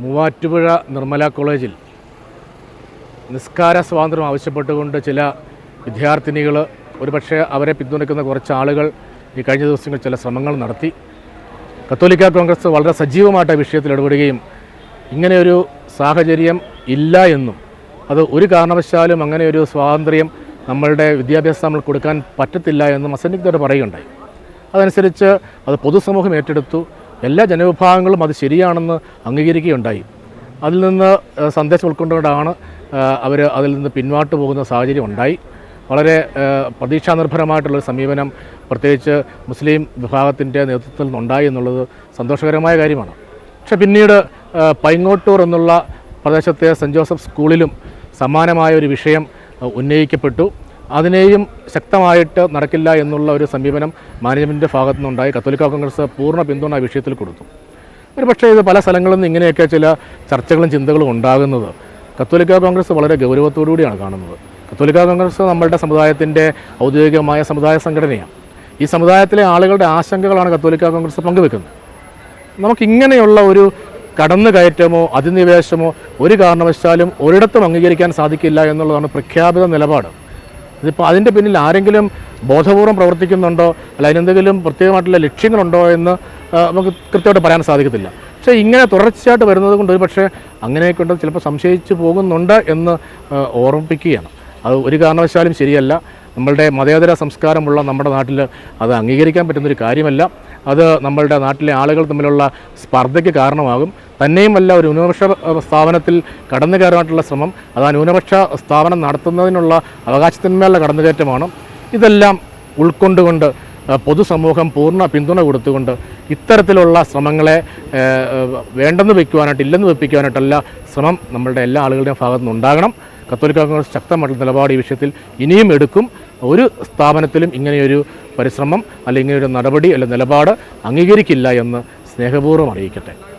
മൂവാറ്റുപുഴ നിർമ്മല കോളേജിൽ നിസ്കാര സ്വാതന്ത്ര്യം ആവശ്യപ്പെട്ടുകൊണ്ട് ചില വിദ്യാർത്ഥിനികൾ ഒരുപക്ഷെ അവരെ പിന്തുണയ്ക്കുന്ന കുറച്ച് ആളുകൾ ഈ കഴിഞ്ഞ ദിവസങ്ങൾ ചില ശ്രമങ്ങൾ നടത്തി. കത്തോലിക്ക കോൺഗ്രസ് വളരെ സജീവമായിട്ട് വിഷയത്തിൽ ഇടപെടുകയും ഇങ്ങനെയൊരു സാഹചര്യം ഇല്ല എന്നും അത് ഒരു കാരണവശാലും അങ്ങനെയൊരു സ്വാതന്ത്ര്യം നമ്മളുടെ വിദ്യാഭ്യാസം നമ്മൾ കൊടുക്കാൻ പറ്റത്തില്ല എന്നും അസന്നിഗ്ധത പറയുകയുണ്ടായി. അതനുസരിച്ച് അത് പൊതുസമൂഹം ഏറ്റെടുത്തു. എല്ലാ ജനവിഭാഗങ്ങളും അത് ശരിയാണെന്ന് അംഗീകരിക്കുകയുണ്ടായി. അതിൽ നിന്ന് സന്ദേശം ഉൾക്കൊണ്ടുകൊണ്ടാണ് അവർ അതിൽ നിന്ന് പിന്നോട്ട് പോകുന്ന സാഹചര്യം ഉണ്ടായി. വളരെ പ്രതീക്ഷാനിർഭരമായിട്ടുള്ള പ്രതീക്ഷാനിർഭരമായിട്ടുള്ളൊരു സമീപനം പ്രത്യേകിച്ച് മുസ്ലിം വിഭാഗത്തിന്റെ നേതൃത്വത്തിൽ നിന്നുണ്ടായി എന്നുള്ളത് സന്തോഷകരമായ കാര്യമാണ്. പക്ഷെ പിന്നീട് പൈങ്ങോട്ടൂർ എന്നുള്ള പ്രദേശത്തെ സെന്റ് ജോസഫ് സ്കൂളിലും സമാനമായ ഒരു വിഷയം ഉന്നയിക്കപ്പെട്ടു. അതിനെയും ശക്തമായിട്ട് നടക്കില്ല എന്നുള്ള ഒരു സമീപനം മാനേജ്മെന്റിന്റെ ഭാഗത്തു നിന്നുണ്ടായി. കത്തോലിക്ക കോൺഗ്രസ് പൂർണ പിന്തുണ വിഷയത്തിൽ കൊടുത്തു. ഒരു പക്ഷേ ഇത് പല സ്ഥലങ്ങളിൽ നിന്ന് ഇങ്ങനെയൊക്കെ ചില ചർച്ചകളും ചിന്തകളും ഉണ്ടാകുന്നത് കത്തോലിക്ക കോൺഗ്രസ് വളരെ ഗൗരവത്തോടുകൂടിയാണ് കാണുന്നത്. കത്തോലിക്ക കോൺഗ്രസ് നമ്മളുടെ സമുദായത്തിന്റെ ഔദ്യോഗികമായ സമുദായ സംഘടനയാണ്. ഈ സമുദായത്തിലെ ആളുകളുടെ ആശങ്കകളാണ് കത്തോലിക്ക കോൺഗ്രസ് പങ്കുവെക്കുന്നത്. നമുക്കിങ്ങനെയുള്ള ഒരു കടന്നു കയറ്റമോ അധിനിവേശമോ ഒരു കാരണവശാലും ഒരിടത്തും അംഗീകരിക്കാൻ സാധിക്കില്ല എന്നുള്ളതാണ് പ്രഖ്യാപിത നിലപാട്. ഇതിപ്പോൾ അതിന്റെ പിന്നിൽ ആരെങ്കിലും ബോധപൂർവം പ്രവർത്തിക്കുന്നുണ്ടോ? അല്ല അതിനെന്തെങ്കിലും പ്രത്യേകമായിട്ടുള്ള ലക്ഷ്യങ്ങളുണ്ടോ എന്ന് നമുക്ക് കൃത്യമായിട്ട് പറയാൻ സാധിക്കത്തില്ല. പക്ഷേ ഇങ്ങനെ തുടർച്ചയായിട്ട് വരുന്നത് കൊണ്ട് ഒരു പക്ഷേ അങ്ങനെയൊക്കെ ചിലപ്പോൾ സംശയിച്ച് പോകുന്നുണ്ട് എന്ന് ഓർമ്മിപ്പിക്കുകയാണ്. അത് ഒരു കാരണവശാലും ശരിയല്ല. നമ്മളുടെ മതേതര സംസ്കാരമുള്ള നമ്മുടെ നാട്ടിൽ അത് അംഗീകരിക്കാൻ പറ്റുന്നൊരു കാര്യമല്ല. അത് നമ്മളുടെ നാട്ടിലെ ആളുകൾ തമ്മിലുള്ള സ്പർദ്ധയ്ക്ക് കാരണമാകും. തന്നെയുമല്ല ഒരു ന്യൂനപക്ഷ സ്ഥാപനത്തിൽ കടന്നു കയറാനായിട്ടുള്ള ശ്രമം അത് ആ ന്യൂനപക്ഷ സ്ഥാപനം നടത്തുന്നതിനുള്ള അവകാശത്തിന്മേലുള്ള കടന്നുകയറ്റമാണ്. ഇതെല്ലാം ഉൾക്കൊണ്ടുകൊണ്ട് പൊതുസമൂഹം പൂർണ പിന്തുണ കൊടുത്തുകൊണ്ട് ഇത്തരത്തിലുള്ള ശ്രമങ്ങളെ വേണ്ടെന്ന് വയ്ക്കുവാനായിട്ട് ഇല്ലെന്ന് വെപ്പിക്കുവാനായിട്ടല്ല ശ്രമം നമ്മളുടെ എല്ലാ ആളുകളുടെയും ഭാഗത്തു കത്തോലിക്ക കോൺഗ്രസ് ശക്തമായിട്ടുള്ള നിലപാട് ഈ വിഷയത്തിൽ ഇനിയും എടുക്കും. ഒരു സ്ഥാപനത്തിലും ഇങ്ങനെയൊരു പരിശ്രമം അല്ലെങ്കിൽ ഇങ്ങനെയൊരു നടപടി അല്ലെങ്കിൽ നിലപാട് അംഗീകരിക്കില്ല എന്ന് സ്നേഹപൂർവം അറിയിക്കട്ടെ.